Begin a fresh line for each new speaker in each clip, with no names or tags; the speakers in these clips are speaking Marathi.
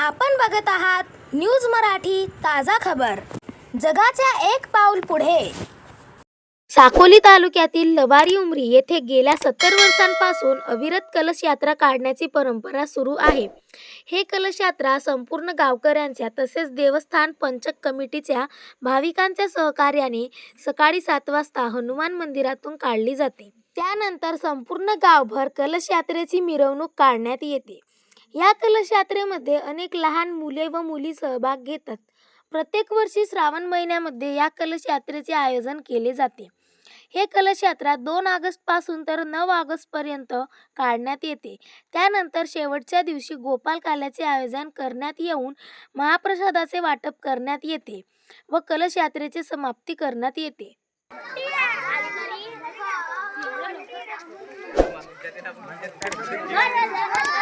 आपण बघत आहात न्यूज मराठी ताजा खबर. जगाच्या एक पाऊल पुढे. साकोली तालुक्यातील लबारी उमरी येथे गेल्या सत्तर वर्षांपासून अविरत कलश यात्रा काढण्याची परंपरा सुरू आहे. हे कलश यात्रा संपूर्ण गावकऱ्यांच्या तसेच देवस्थान पंचक कमिटीच्या भाविकांच्या सहकार्याने सकाळी सात वाजता हनुमान मंदिरातून काढली जाते. त्यानंतर संपूर्ण गावभर कलश यात्रेची मिरवणूक काढण्यात येते. या कलश यात्रेमध्ये अनेक लहान मुले व मुली सहभाग घेतात. प्रत्येक वर्षी श्रावण महिन्यामध्ये या कलश यात्रेचे आयोजन केले जाते. हे कलश यात्रा दोन ऑगस्टपासून तर नऊ ऑगस्टपर्यंत काढण्यात येते. त्यानंतर शेवटच्या दिवशी गोपाल काल्याचे आयोजन करण्यात येऊन महाप्रसादाचे वाटप करण्यात येते व कलश यात्रेची समाप्ती करण्यात येते.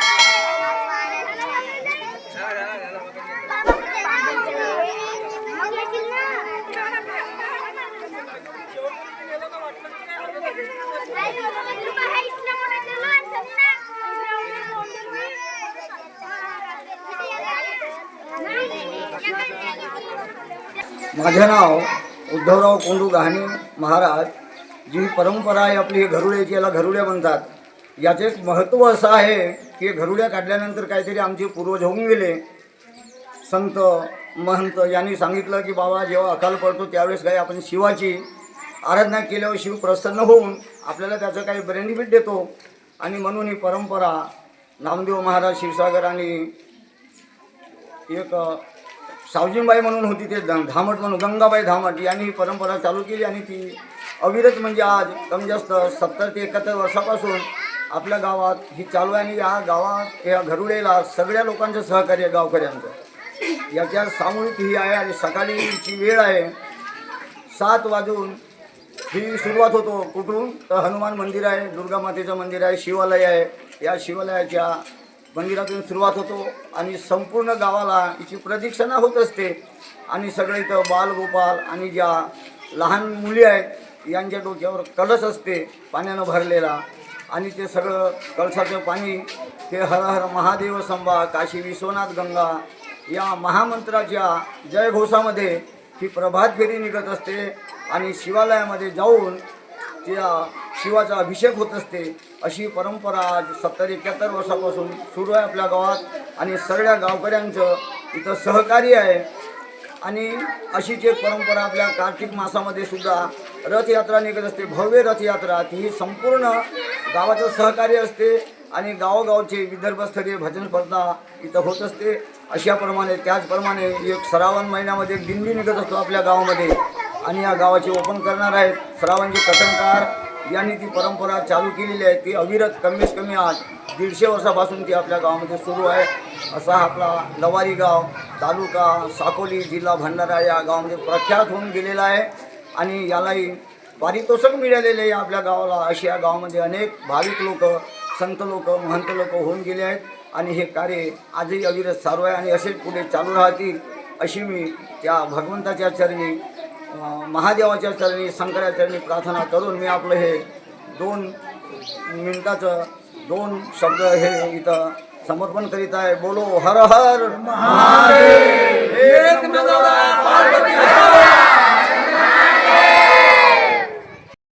माझे नाव उद्धवराव कोंडू गहाणे महाराज जी परंपरा आहे आपली घरुड्याची याला घरुड्या म्हणतात. याचे एक महत्त्व असं आहे की घरुड्या काढल्यानंतर काहीतरी आमचे पूर्वज होऊन गेले. संत महंत यांनी सांगितलं की बाबा जेव्हा अकाल पडतो त्यावेळेस काही आपण शिवाची आराधना केल्यावर शिव प्रसन्न होऊन आपल्याला त्याचं काही बेनिफिट देतो. आणि म्हणून ही परंपरा नामदेव महाराज शिवसागर आणि एक सावजीबाई म्हणून होती ते धामट म्हणून गंगाबाई धामट यांनी ही परंपरा चालू केली आणि ती अविरत म्हणजे आज कमी जास्त सत्तर ते एकाहत्तर वर्षापासून आपल्या गावात ही चालू आहे आणि या गावात या घरुडेला सगळ्या लोकांचं सहकार्य आहे गावकऱ्यांचं. याच्या सामूहिक ही आहे आणि सकाळीची वेळ आहे सात वाजून ही सुरुवात होतो कुठून? तर हनुमान मंदिर आहे दुर्गा मातेचं मंदिर आहे शिवालय आहे. या शिवालयाच्या मंदिरातून सुरुवात होतो आणि संपूर्ण गावाला हिची प्रदक्षिणा होत असते. आणि सगळे इथं बालगोपाल आणि ज्या लहान मुली आहेत यांच्या डोक्यावर कलश असते पाण्यानं भरलेला. आणि ते सगळं कळसाचं पाणी ते हर हर महादेव संभा काशी विश्वनाथ गंगा या महामंत्राच्या जयघोषामध्ये ही प्रभात फेरी निघत असते. आणि शिवालयामध्ये जाऊन त्या शिवाचा अभिषेक होत असते अशी परंपरा आज सत्तर एकाहत्तर वर्षापासून सुरू आहे आपल्या गावात आणि सगळ्या गावकऱ्यांचं इथं सहकार्य आहे. आणि अशीच एक परंपरा आपल्या कार्तिक मासामध्ये सुद्धा रथयात्रा निघत असते भव्य रथयात्रा. ती ही संपूर्ण गावाचं सहकार्य असते आणि गावोगावचे विदर्भस्तरीय भजन स्पर्धा इथं होत असते. अशाप्रमाणे त्याचप्रमाणे एक श्रावण महिन्यामध्ये एक दिंडी निघत असतो आपल्या गावामध्ये. आणि या गावाचे ओपन करणार आहेत श्रावणचे कथनकार यांनी ती परंपरा चालू केलेली आहे ती अविरत कमीत कमी आज दीडशे वर्षापासून ती आपल्या गावामध्ये सुरू आहे. असा आपला लवारी गाव तालुका साकोली जिल्हा भंडारा या गावामध्ये प्रख्यात होऊन गेलेला आहे. आणि यालाही पारितोषिक मिळालेले आहे आपल्या गावाला. अशी या गावामध्ये अनेक भाविक लोक संत लोक महंत लोक होऊन गेले आहेत. आणि हे कार्य आजही अविरत चालू आहे आणि असेच पुढे चालू राहतील अशी मी त्या भगवंताच्या चरणी महादेवाच्या चरणी शंकराचरणी प्रार्थना करून मी आपलं हे दोन मिनिटाचं दोन शब्द हे इथं समर्पण करीत आहे. बोलो हर हर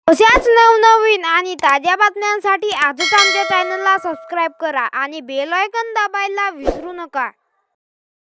अशाच नवनवीन आणि ताज्या बातम्यांसाठी आजच आमच्या चॅनलला सबस्क्राईब करा आणि बेल आयकन दाबायला विसरू नका.